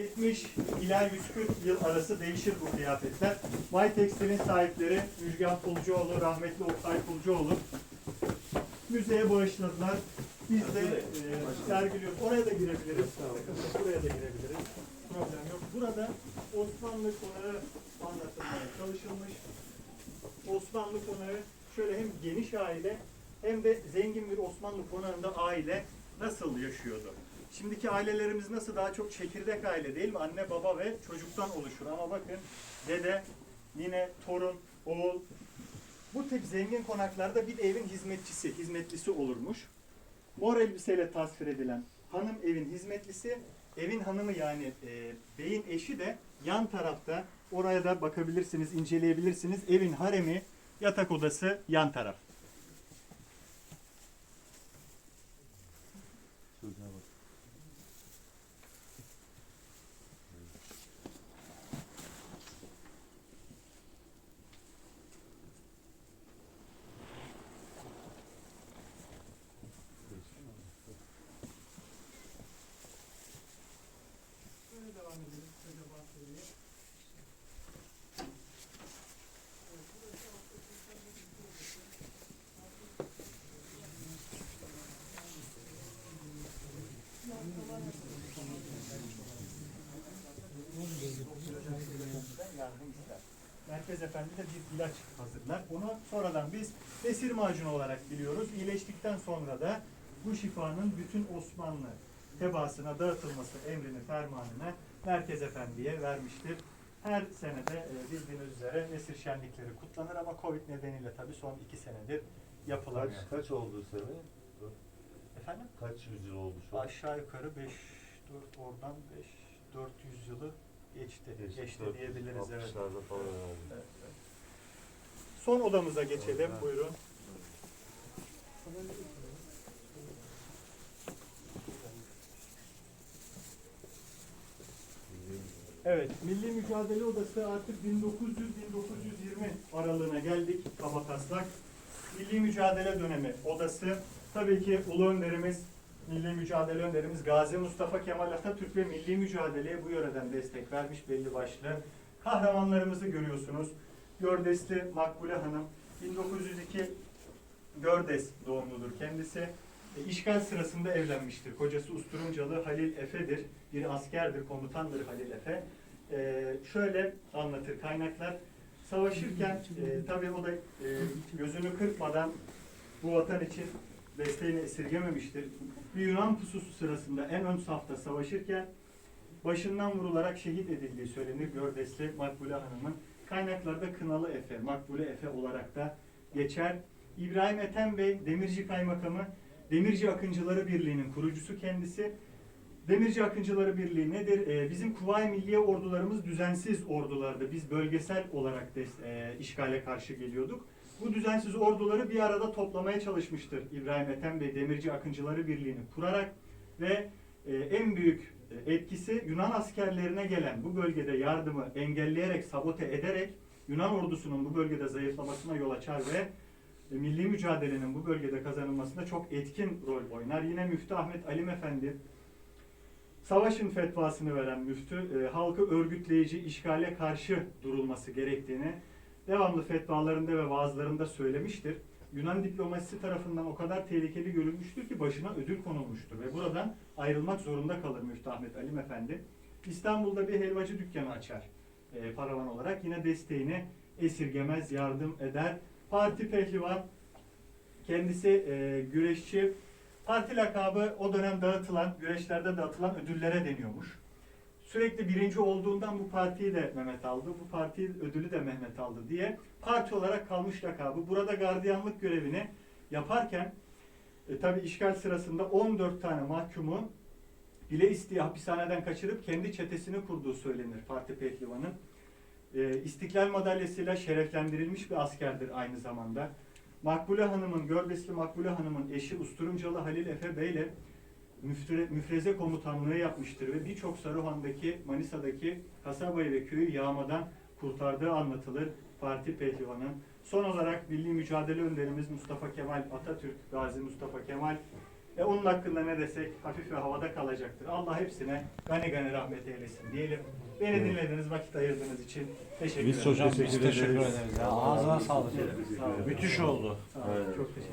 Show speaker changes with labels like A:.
A: 70 ila 140 yıl arası değişir bu kıyafetler. May Tekstil'in sahipleri Müjgan Pulcuoğlu, rahmetli Oktay Pulcuoğlu müzeye bağışladılar. Biz de e, sergiliyoruz. Oraya da girebiliriz. Buraya da girebiliriz. Problem yok. Burada Osmanlı konağı anlatılmaya çalışılmış. Osmanlı konağı şöyle hem geniş aile hem de zengin bir Osmanlı konağında aile nasıl yaşıyordu? Şimdiki ailelerimiz nasıl daha çok çekirdek aile değil mi? Anne, baba ve çocuktan oluşur. Ama bakın dede, nine, torun, oğul. Bu tip zengin konaklarda bir evin hizmetçisi, hizmetlisi olurmuş. Mor elbiseyle tasvir edilen hanım evin hizmetlisi, evin hanımı yani e, beyin eşi de yan tarafta. Oraya da bakabilirsiniz, inceleyebilirsiniz. Evin haremi, yatak odası yan taraf. Merkez Efendi de bir ilaç hazırlar. Onu sonradan biz besir macunu olarak biliyoruz. İyileştikten sonra da bu şifanın bütün Osmanlı tebaasına dağıtılması emrini, fermanını Merkez Efendi'ye vermiştir. Her senede e, bildiğiniz üzere Nesir şenlikleri kutlanır ama Covid nedeniyle tabii son iki senedir yapılamıyor.
B: Kaç, kaç oldu sene?
A: Efendim?
B: Kaç yüzyıl oldu şu an?
A: Aşağı yukarı 5, 4 oradan 5, 400 yılı geçti. Geçti, diyebiliriz evet.
B: 60'larda falan.
A: Evet, evet. Son odamıza geçelim.
B: Evet.
A: Buyurun. Evet, Milli Mücadele Odası artık 1900-1920 aralığına geldik kaba taslak. Milli Mücadele Dönemi Odası. Tabii ki Ulu Önderimiz, Milli Mücadele Önderimiz Gazi Mustafa Kemal Atatürk ve milli mücadeleye bu yöreden destek vermiş belli başlı. Kahramanlarımızı görüyorsunuz. Gördesli Makbule Hanım, 1902 Gördes doğumludur kendisi. E, işgal sırasında evlenmiştir. Kocası Usturumcalı Halil Efe'dir. Bir askerdir, komutandır Halil Efe. E, şöyle anlatır kaynaklar. Savaşırken e, tabii o da e, gözünü kırpmadan bu vatan için desteğini esirgememiştir. Bir Yunan pususu sırasında en ön safta savaşırken başından vurularak şehit edildiği söylenir Gördesli Makbule Hanım'ın. Kaynaklarda Kınalı Efe, Makbule Efe olarak da geçer. İbrahim Ethem Bey, Demirci Kaymakamı, Demirci Akıncıları Birliği'nin kurucusu kendisi. Demirci Akıncıları Birliği nedir? Ee, bizim Kuvayi Milliye ordularımız düzensiz ordulardı. Biz bölgesel olarak des- e, işgale karşı geliyorduk. Bu düzensiz orduları bir arada toplamaya çalışmıştır İbrahim Ethem Bey Demirci Akıncıları Birliği'ni kurarak ve e, en büyük e, etkisi Yunan askerlerine gelen bu bölgede yardımı engelleyerek, sabote ederek Yunan ordusunun bu bölgede zayıflamasına yol açar ve e, milli mücadelenin bu bölgede kazanılmasında çok etkin rol oynar. Yine Müftü Ahmet Alim Efendi savaşın fetvasını veren müftü e, halkı örgütleyici işgale karşı durulması gerektiğini devamlı fetvalarında ve vaazlarında söylemiştir. Yunan diplomasisi tarafından o kadar tehlikeli görülmüştür ki başına ödül konulmuştur ve buradan ayrılmak zorunda kalır Müftü Ahmet Alim Efendi. İstanbul'da bir helvacı dükkanı açar e, paravan olarak. Yine desteğini esirgemez, yardım eder. Parti pehlivan, kendisi e, güreşçi. Parti lakabı o dönem dağıtılan, güreşlerde dağıtılan ödüllere deniyormuş. Sürekli birinci olduğundan bu partiyi de Mehmet aldı, bu parti ödülü de Mehmet aldı diye parti olarak kalmış lakabı. Burada gardiyanlık görevini yaparken e, tabi işgal sırasında 14 tane mahkumu bile isteye hapishaneden kaçırıp kendi çetesini kurduğu söylenir parti pehlivanın. E, İstiklal madalyasıyla şereflendirilmiş bir askerdir aynı zamanda. Makbule Hanım'ın, Gördesli Makbule Hanım'ın eşi Usturumcalı Halil Efe Bey ile müfre- müfreze komutanlığı yapmıştır ve birçok Saruhan'daki, Manisa'daki kasabayı ve köyü yağmadan kurtardığı anlatılır parti pehlivanın. Son olarak milli mücadele önderimiz Mustafa Kemal Atatürk, Gazi Mustafa Kemal E, onun hakkında ne desek hafif ve havada kalacaktır. Allah hepsine gani gani rahmet eylesin diyelim. Beni dinlediğiniz, vakit ayırdığınız için teşekkür
C: Biz
A: ederim.
C: hocam biz teşekkür ederiz. Ağzına sağlık. Müthiş oldu.
A: Sağ olun. Çok teşekkür